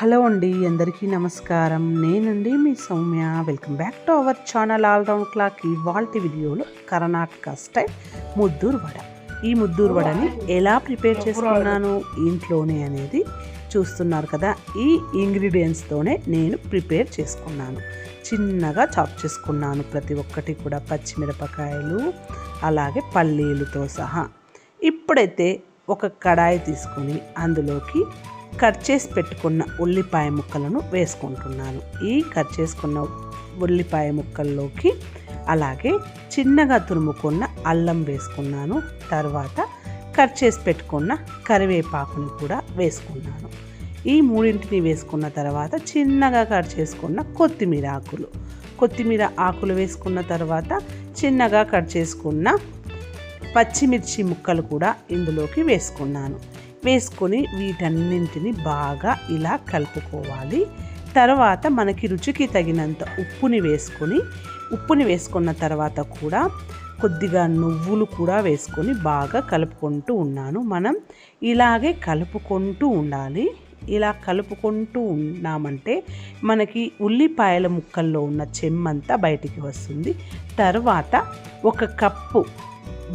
Hello అండి అందరికీ నమస్కారం. నేనండి మీ Soumya. Welcome back to our channel all round clock ఇవాల్టి వీడియోలో కర్ణాటక స్టైల్ ముద్దూరు వడ. ఈ ముద్దూరు వడని ఎలా ప్రిపేర్ చేసుకున్నాను ఇంట్లోనే అనేది చూస్తున్నారు కదా. ఈ ఇంగ్రీడియంట్స్తోనే నేను ప్రిపేర్ చేసుకున్నాను. చిన్నగా చాప్ చేసుకున్నాను ప్రతి ఒక్కటి కూడా పచ్చిమిరపకాయలు అలాగే పల్లీలతో సహా. ఇప్పుడైతే ఒక కడాయి తీసుకొని అందులోకి కట్ చేసి పెట్టుకున్న ఉల్లిపాయ ముక్కలను వేసుకుంటున్నాను. ఈ కట్ చేసుకున్న ఉల్లిపాయ ముక్కల్లోకి అలాగే చిన్నగా తురుముకున్న అల్లం వేసుకున్నాను. తర్వాత కట్ చేసి పెట్టుకున్న కరివేపాకుని కూడా వేసుకున్నాను. ఈ మూడింటిని వేసుకున్న తర్వాత చిన్నగా కట్ చేసుకున్న కొత్తిమీర ఆకులు. కొత్తిమీర ఆకులు వేసుకున్న తర్వాత చిన్నగా కట్ చేసుకున్న పచ్చిమిర్చి ముక్కలు కూడా ఇందులోకి వేసుకున్నాను. వేసుకొని వీటన్నింటిని బాగా ఇలా కలుపుకోవాలి. తర్వాత మనకి రుచికి తగినంత ఉప్పుని వేసుకొని ఉప్పుని వేసుకున్న తర్వాత కూడా కొద్దిగా నువ్వులు కూడా వేసుకొని బాగా కలుపుకుంటూ ఉన్నాను. మనం ఇలాగే కలుపుకుంటూ ఉండాలి. ఇలా కలుపుకుంటూ ఉన్నామంటే మనకి ఉల్లిపాయల ముక్కల్లో ఉన్న చెమ్మంతా బయటికి వస్తుంది. తర్వాత ఒక కప్పు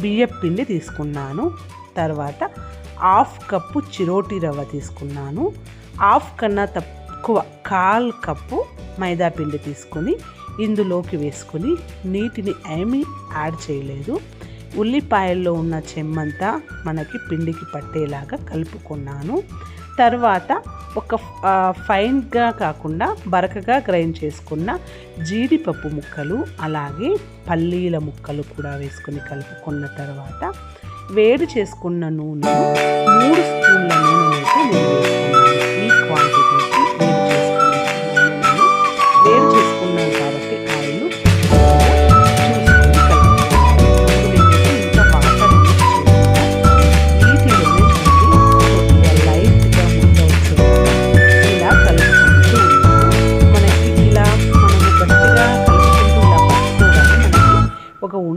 బియ్యపిండి తీసుకున్నాను. తర్వాత హాఫ్ కప్పు చిరోటి రవ్వ తీసుకున్నాను. హాఫ్ కన్నా తక్కువ కాల్ కప్పు మైదా పిండి తీసుకొని ఇందులోకి వేసుకొని నీటిని ఏమీ యాడ్ చేయలేదు. ఉల్లిపాయల్లో ఉన్న చెమ్మంతా మనకి పిండికి పట్టేలాగా కలుపుకున్నాను. తర్వాత ఒక ఫైన్గా కాకుండా బరకగా గ్రైండ్ చేసుకున్న జీడిపప్పు ముక్కలు అలాగే పల్లీల ముక్కలు కూడా వేసుకొని కలుపుకున్న తర్వాత వేడి చేసుకున్న నూనె మూడు స్పూన్ల నూనెనైతే నేను వేసుకున్నాను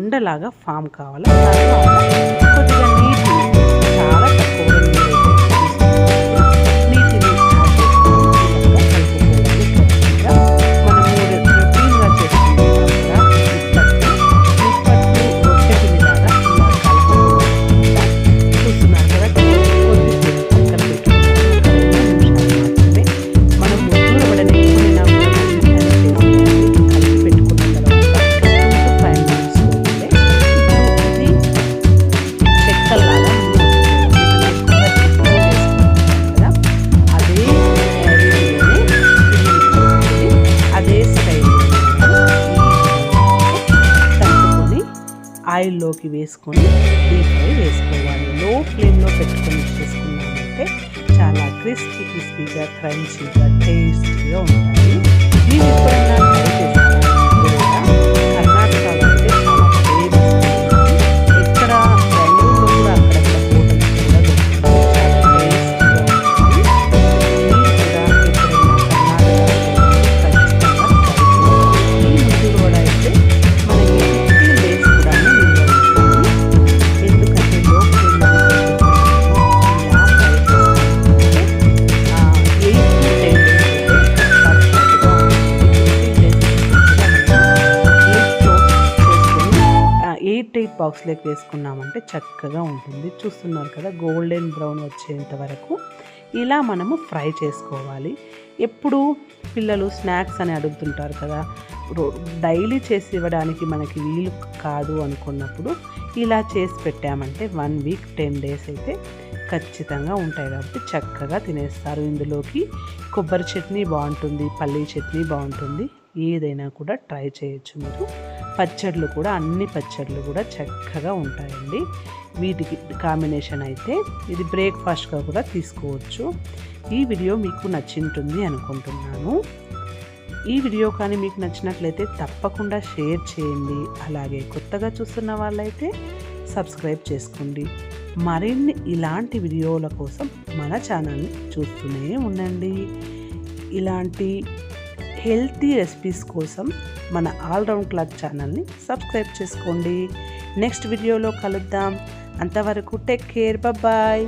ఉండలాగా ఫామ్ కావాలి? కొద్దిగా ఆయిల్లోకి వేసుకొని డీప్ ఫ్రై వేసుకోవాలి. లో ఫ్లేమ్లో పెట్టుకొని చేసుకున్నామంటే చాలా క్రిస్పీ క్రిస్పీగా క్రంచీగా టేస్టీగా ఉంటాయి. మీరు ఎప్పుడైనా ఎయిట్ ఎయిట్ బాక్స్లోకి వేసుకున్నామంటే చక్కగా ఉంటుంది. చూస్తున్నారు కదా గోల్డెన్ బ్రౌన్ వచ్చేంత వరకు ఇలా మనము ఫ్రై చేసుకోవాలి. ఎప్పుడు పిల్లలు స్నాక్స్ అని అడుగుతుంటారు కదా డైలీ చేసి ఇవ్వడానికి మనకి వీలు కాదు అనుకున్నప్పుడు ఇలా చేసి పెట్టామంటే వన్ వీక్ టెన్ డేస్ అయితే ఖచ్చితంగా ఉంటాయి కాబట్టి చక్కగా తినేస్తారు. ఇందులోకి కొబ్బరి చట్నీ బాగుంటుంది పల్లీ చట్నీ బాగుంటుంది. ఏదైనా కూడా ట్రై చేయొచ్చు మీరు. పచ్చళ్ళు కూడా అన్ని పచ్చళ్ళు కూడా చక్కగా ఉంటాయండి. వీటికి కాంబినేషన్ అయితే ఇది బ్రేక్ఫాస్ట్గా కూడా తీసుకోవచ్చు. ఈ వీడియో మీకు నచ్చింటుంది అనుకుంటున్నాను. ఈ వీడియో కానీ మీకు నచ్చినట్లయితే తప్పకుండా షేర్ చేయండి. అలాగే కొత్తగా చూస్తున్న వాళ్ళైతే సబ్స్క్రైబ్ చేసుకోండి. మరిన్ని ఇలాంటి వీడియోల కోసం మన ఛానల్ని చూస్తూనే ఉండండి. ఇలాంటి హెల్తీ రెసిపీస్ కోసం మన ఆల్రౌండ్ క్లాక్ ఛానల్ని సబ్స్క్రైబ్ చేసుకోండి. నెక్స్ట్ వీడియోలో కలుద్దాం. అంతవరకు టేక్ కేర్. బాయ్